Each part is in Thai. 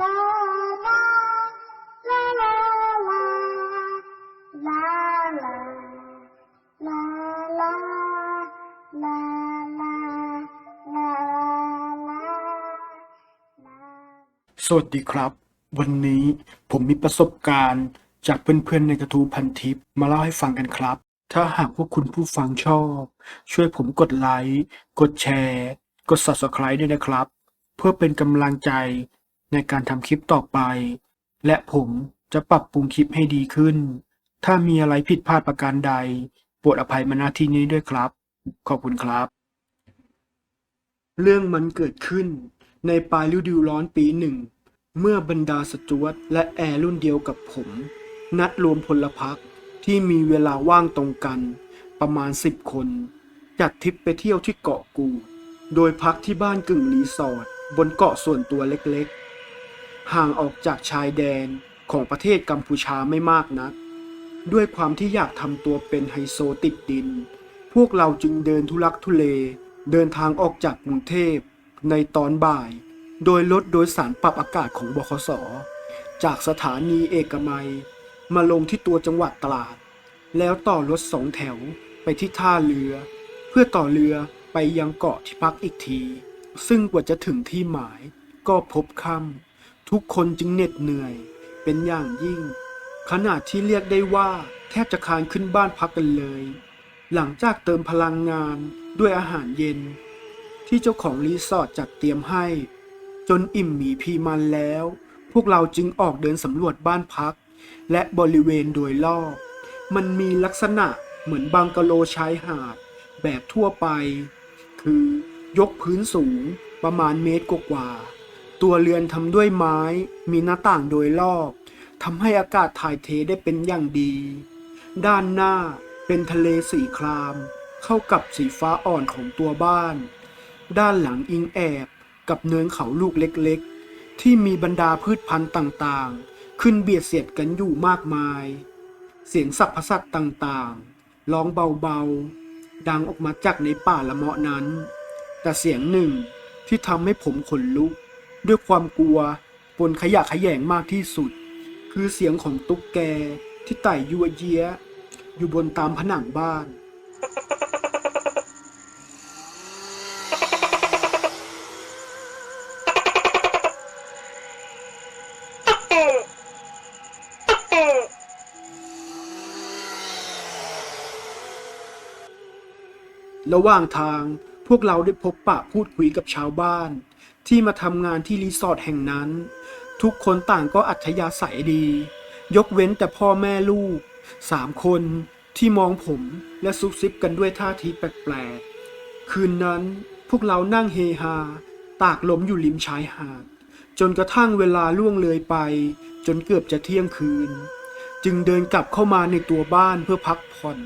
สวัสดีครับ วันนี้ผมมีประสบการณ์จากเพื่อนๆในกระทู้พันทิปมาเล่าให้ฟังกันครับ ถ้าหากว่าคุณผู้ฟังชอบ ช่วยผมกดไลค์ กดแชร์ กด Subscribe ด้วยนะครับ เพื่อเป็นกำลังใจ ในการทำคลิปต่อไป และผมจะปรับปรุงคลิปให้ดีขึ้น ถ้ามีอะไรผิดพลาดประการใด โปรดอภัยมาณที่นี้ด้วยครับ ขอบคุณครับ เรื่องมันเกิดขึ้นในปลายฤดูร้อนปีหนึ่ง เมื่อบรรดาสจวตและแอร์รุ่นเดียวกับผม นัดรวมพลพรรคที่มีเวลาว่างตรงกัน ประมาณสิบคนจัดทริปไปเที่ยวที่เกาะกู โดยพักที่บ้านกึ่งรีสอร์ทบนเกาะส่วนตัวเล็กๆ ห่างออกจากชายแดนของประเทศกัมพูชาไม่มากนัก ด้วยความที่อยากทำตัวเป็นไฮโซติดดิน พวกเราจึงเดินทุลักทุเล เดินทางออกจากกรุงเทพในตอนบ่าย โดยรถโดยสารปรับอากาศของบขสจากสถานีเอกมัย มาลงที่ตัวจังหวัดตราด แล้วต่อรถสองแถวไปที่ท่าเรือ เพื่อต่อเรือไปยังเกาะที่พักอีกที ซึ่งกว่าจะถึงที่หมายก็พบค่ำ ทุกคนจึงเหน็ดเหนื่อย เป็นอย่างยิ่ง ขนาดที่เรียกได้ว่า แทบจะคานขึ้นบ้านพักกันเลย หลังจากเติมพลังงานด้วยอาหารเย็น ที่เจ้าของรีสอร์ทจัดเตรียมให้ จนอิ่มหมีพีมันแล้ว พวกเราจึงออกเดินสำรวจบ้านพัก และบริเวณโดยรอบ มันมีลักษณะเหมือนบังกะโลชายหาด แบบทั่วไป คือยกพื้นสูงประมาณเมตรกว่าๆ ตัวเรือนทำด้วยไม้ มีหน้าต่างโดยรอบทำให้อากาศถ่ายเทได้เป็นอย่างดี ด้านหน้าเป็นทะเลสีคราม เข้ากับสีฟ้าอ่อนของตัวบ้าน ด้านหลังอิงแอบกับเนินเขาลูกเล็กๆ ที่มีบรรดาพืชพันธุ์ต่างๆ ขึ้นเบียดเสียดกันอยู่มากมาย เสียงสัพพสัตต่างๆ ร้องเบาๆ ดังออกมาจากในป่าละเมาะนั้น แต่เสียงหนึ่งที่ทำให้ผมขนลุก ด้วยความกลัวปนขยะแขยงมากที่สุด คือเสียงของตุ๊กแกที่ไต่ยัวเยียอยู่บนตามผนังบ้าน ระหว่างทาง พวกเราได้พบปะพูดคุยกับชาวบ้าน ที่มาทำงานที่รีสอร์ทแห่งนั้น ทุกคนต่างก็อัธยาศัยดี ยกเว้นแต่พ่อแม่ลูกสามคนที่มองผมและซุบซิบกันด้วยท่าทีแปลกๆ คืนนั้นพวกเรานั่งเฮฮา ตากลมอยู่ริมชายหาด จนกระทั่งเวลาล่วงเลยไป จนเกือบจะเที่ยงคืน จึงเดินกลับเข้ามาในตัวบ้านเพื่อพักผ่อน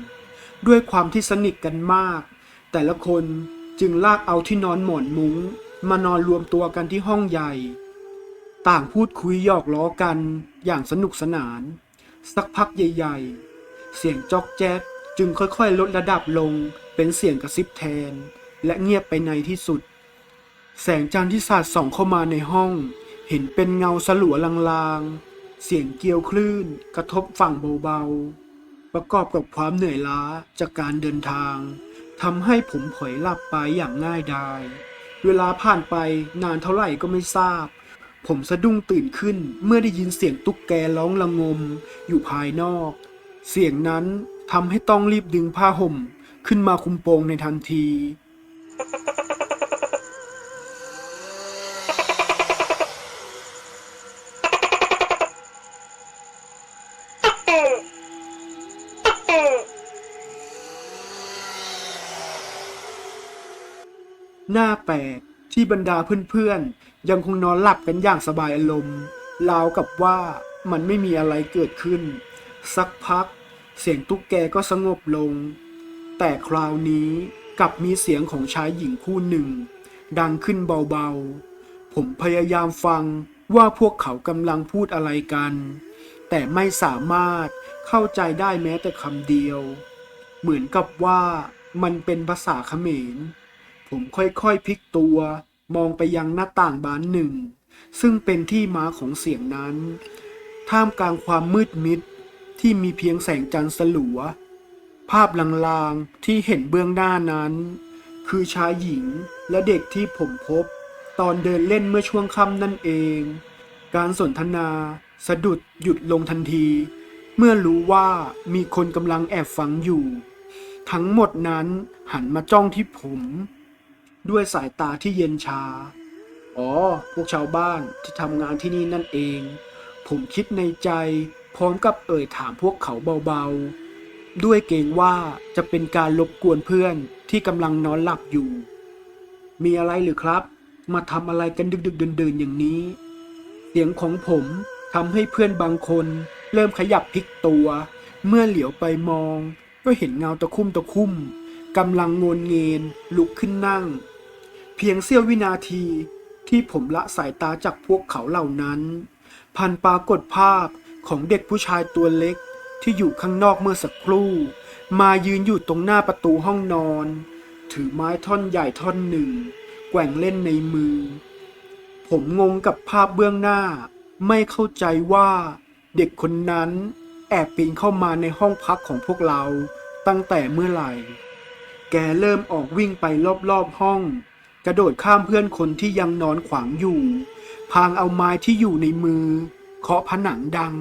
ด้วยความที่สนิทกันมาก แต่ละคน จึงลากเอาที่นอนหมอนมุง้งมานอนรวมตัวกันที่ห้องใหญ่ ต่างพูดคุยหยอกล้อกันอย่างสนุกสนาน สักพักใหญ่ ๆ เสียงจอกแจ๊กจึงค่อยๆ ลดระดับลงเป็นเสียงกระซิบแทน และเงียบไปในที่สุด แสงจันทร์ที่สาดส่องเข้ามาในห้อง เห็นเป็นเงาสลัวลางๆ เสียงเกลียวคลื่น กระทบฝั่งเบาๆ ประกอบกับความเหนื่อยล้าจากการเดินทาง ทำให้ผมเผยหลับไปอย่างง่ายดาย เวลาผ่านไปนานเท่าไหร่ก็ไม่ทราบ ผมสะดุ้งตื่นขึ้นเมื่อได้ยินเสียงตุ๊กแกร้องระงม อยู่ภายนอก เสียงนั้นทำให้ต้องรีบดึงผ้าห่ม ขึ้นมาคุมโปงในทันที หน้าแปลกที่บรรดาเพื่อนๆ ยังคงนอนหลับกันอย่างสบายอารมณ์ราวกับว่ามันไม่มีอะไรเกิดขึ้น สักพัก เสียงตุ๊กแกก็สงบลง แต่คราวนี้กลับมีเสียงของชายหญิงคู่หนึ่ง ดังขึ้นเบาๆ ผมพยายามฟังว่าพวกเขากำลังพูดอะไรกัน แต่ไม่สามารถเข้าใจได้แม้แต่คำเดียว เหมือนกับว่ามันเป็นภาษาเขมร ผมค่อยๆพลิกตัว มองไปยังหน้าต่างบานหนึ่ง ซึ่งเป็นที่มาของเสียงนั้น ท่ามกลางความมืดมิดที่มีเพียงแสงจันทร์สลัว ภาพลางๆที่เห็นเบื้องหน้านั้น คือชายหญิงและเด็กที่ผมพบ ตอนเดินเล่นเมื่อช่วงค่ำนั่นเอง การสนทนา สะดุดหยุดลงทันที เมื่อรู้ว่ามีคนกำลังแอบฟังอยู่ ทั้งหมดนั้นหันมาจ้องที่ผม ด้วยสายตาที่เย็นชา อ๋อ พวกชาวบ้านที่ทำงานที่นี่นั่นเอง ผมคิดในใจ พร้อมกับเอ่ยถามพวกเขาเบาๆ ด้วยเกรงว่าจะเป็นการรบกวนเพื่อนที่กำลังนอนหลับอยู่ มีอะไรหรือครับ มาทำอะไรกันดึกๆเดินๆอย่างนี้ เสียงของผมทำให้เพื่อนบางคน เริ่มขยับพลิกตัว เมื่อเหลียวไปมอง ก็เห็นเงาตะคุ่มตะคุ่มกำลังงนเงินลุกขึ้นนั่ง เพียงเสี้ยววินาทีที่ผมละสายตาจากพวกเขาเหล่านั้น พันปรากฏภาพของเด็กผู้ชายตัวเล็กที่อยู่ข้างนอกเมื่อสักครู่ มายืนอยู่ตรงหน้าประตูห้องนอน ถือไม้ท่อนใหญ่ท่อนหนึ่ง แกว่งเล่นในมือ ผมงงกับภาพเบื้องหน้า ไม่เข้าใจว่าเด็กคนนั้นแอบปีนเข้ามาในห้องพักของพวกเราตั้งแต่เมื่อไหร่ แกเริ่มออกวิ่งไปรอบๆห้อง กระโดดข้ามเพื่อนคนที่ยังนอนขวางอยู่ พางเอาไม้ที่อยู่ในมือ เคาะผนังดัง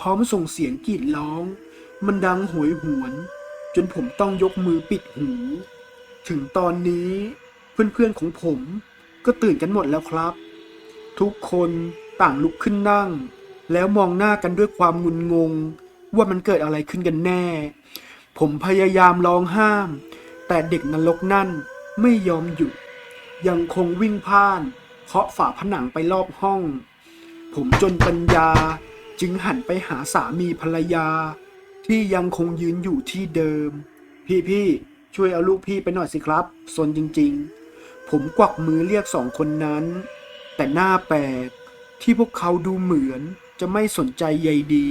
พร้อมส่งเสียงกรีดร้อง มันดังหวยหวน จนผมต้องยกมือปิดหู ถึงตอนนี้เพื่อนๆของผมก็ตื่นกันหมดแล้วครับ ทุกคนต่างลุกขึ้นนั่ง แล้วมองหน้ากันด้วยความงุนงง ว่ามันเกิดอะไรขึ้นกันแน่ ผมพยายามร้องห้าม แต่เด็กนรกนั่นไม่ยอมหยุด ยังคงวิ่งพ่าน เคาะฝาผนังไปรอบห้อง ผมจนปัญญาจึงหันไปหาสามีภรรยา ที่ยังคงยืนอยู่ที่เดิม พี่พี่ช่วยเอาลูกพี่ไปหน่อยสิครับสนจริงๆ ผมกวักมือเรียกสองคนนั้น แต่หน้าแปลกที่พวกเขาดูเหมือนจะไม่สนใจใยดี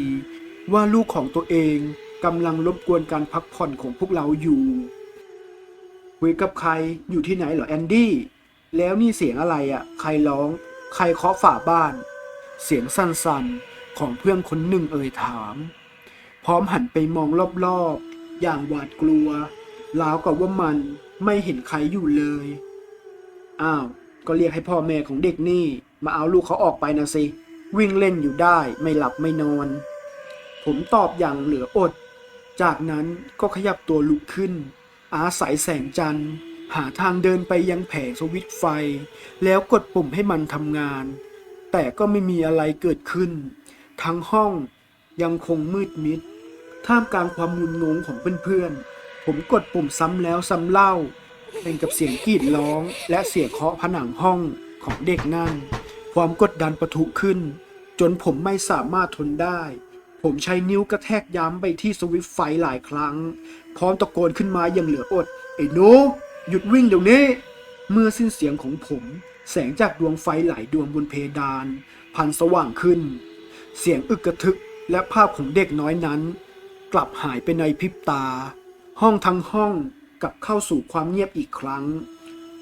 ว่าลูกของตัวเองกำลังรบกวนการพักผ่อนของพวกเราอยู่ คุยกับใครอยู่ที่ไหนเหรอแอนดี้แล้วนี่เสียงอะไรอะ่ะใครร้อง ใครเคาะฝาบ้าน เสียงสั่นๆของเพื่อนคนหนึ่งเอ่ยถาม พร้อมหันไปมองรอบๆ อย่างหวาดกลัวราวกับว่ามันไม่เห็นใครอยู่เลย อ้าว ก็เรียกให้พ่อแม่ของเด็กนี่ มาเอาลูกเขาออกไปนะสิ วิ่งเล่นอยู่ได้ไม่หลับไม่นอน ผมตอบอย่างเหลืออด จากนั้นก็ขยับตัวลุกขึ้น อาศัยแสงจันทร์ หาทางเดินไปยังแผงสวิตไฟ แล้วกดปุ่มให้มันทำงาน แต่ก็ไม่มีอะไรเกิดขึ้น ทั้งห้องยังคงมืดมิด ท่ามกลางความงุนงงของเพื่อนๆ ผมกดปุ่มซ้ำแล้วซ้ำเล่า เป็นกับเสียงกรีดร้องและเสียงเคาะผนังห้องของเด็กนั่น ความกดดันประทุขึ้น จนผมไม่สามารถทนได้ ผมใช้นิ้วกระแทกย้ำไปที่สวิตไฟหลายครั้ง พร้อมตะโกนขึ้นมาอย่างเหลืออด ไอ้หนูหยุดวิ่งเดี๋ยวนี้ เมื่อสิ้นเสียงของผม แสงจากดวงไฟหลายดวงบนเพดาน พันสว่างขึ้น เสียงอึกกระทึกและภาพของเด็กน้อยนั้น กลับหายไปในพริบตา ห้องทั้งห้องกลับเข้าสู่ความเงียบอีกครั้ง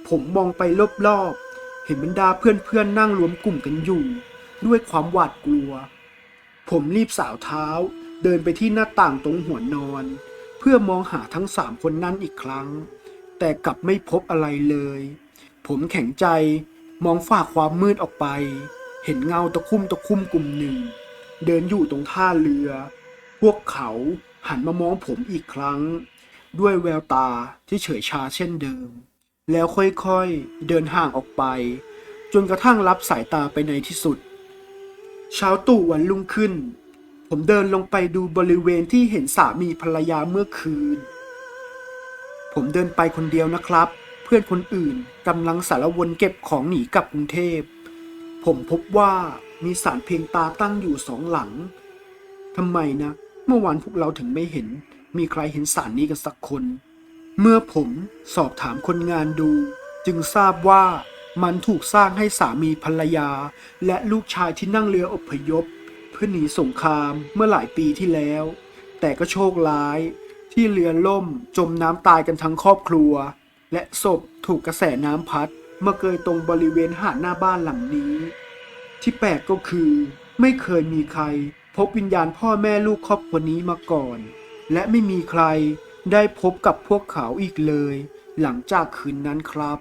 ผมมองไปรอบๆเห็นบรรดาเพื่อนๆนั่งรวมกลุ่มกันอยู่ ด้วยความหวาดกลัว ผมรีบสาวเท้า เดินไปที่หน้าต่างตรงหัวนอน เพื่อมองหาทั้งสามคนนั้นอีกครั้ง แต่กลับไม่พบอะไรเลย ผมแข็งใจมองฝ่าความมืดออกไป เห็นเงาตะคุ่มตะคุ่มกลุ่มหนึ่ง เดินอยู่ตรงท่าเรือ พวกเขาหันมามองผมอีกครั้ง ด้วยแววตาที่เฉยชาเช่นเดิม แล้วค่อยๆเดินห่างออกไป จนกระทั่งรับสายตาไปในที่สุด เช้าตู่วันรุ่งขึ้น ผมเดินลงไปดูบริเวณที่เห็นสามีภรรยาเมื่อคืน ผมเดินไปคนเดียวนะครับ เพื่อนคนอื่นกำลังสารวนเก็บของหนีกลับกรุงเทพ ผมพบว่ามีสารเพียงตาตั้งอยู่สองหลังทำไมนะ เมื่อวานพวกเราถึงไม่เห็น มีใครเห็นสารนี้กันสักคน เมื่อผมสอบถามคนงานดู จึงทราบว่า มันถูกสร้างให้สามีภรรยา และลูกชายที่นั่งเรืออพยพ เพื่อหนีสงครามเมื่อหลายปีที่แล้ว แต่ก็โชคร้าย ที่เรือล่มจมน้ำตายกันทั้งครอบครัว และศพถูกกระแสน้ำพัดเมาเกยตรงบริเวณหาดหน้าบ้านหลังนี้ ที่แปลกก็คือ ไม่เคยมีใคร พบวิญญาณพ่อแม่ลูกครอบครัวนี้มาก่อน และไม่มีใครได้พบกับพวกเขาอีกเลย หลังจากคืนนั้นครับ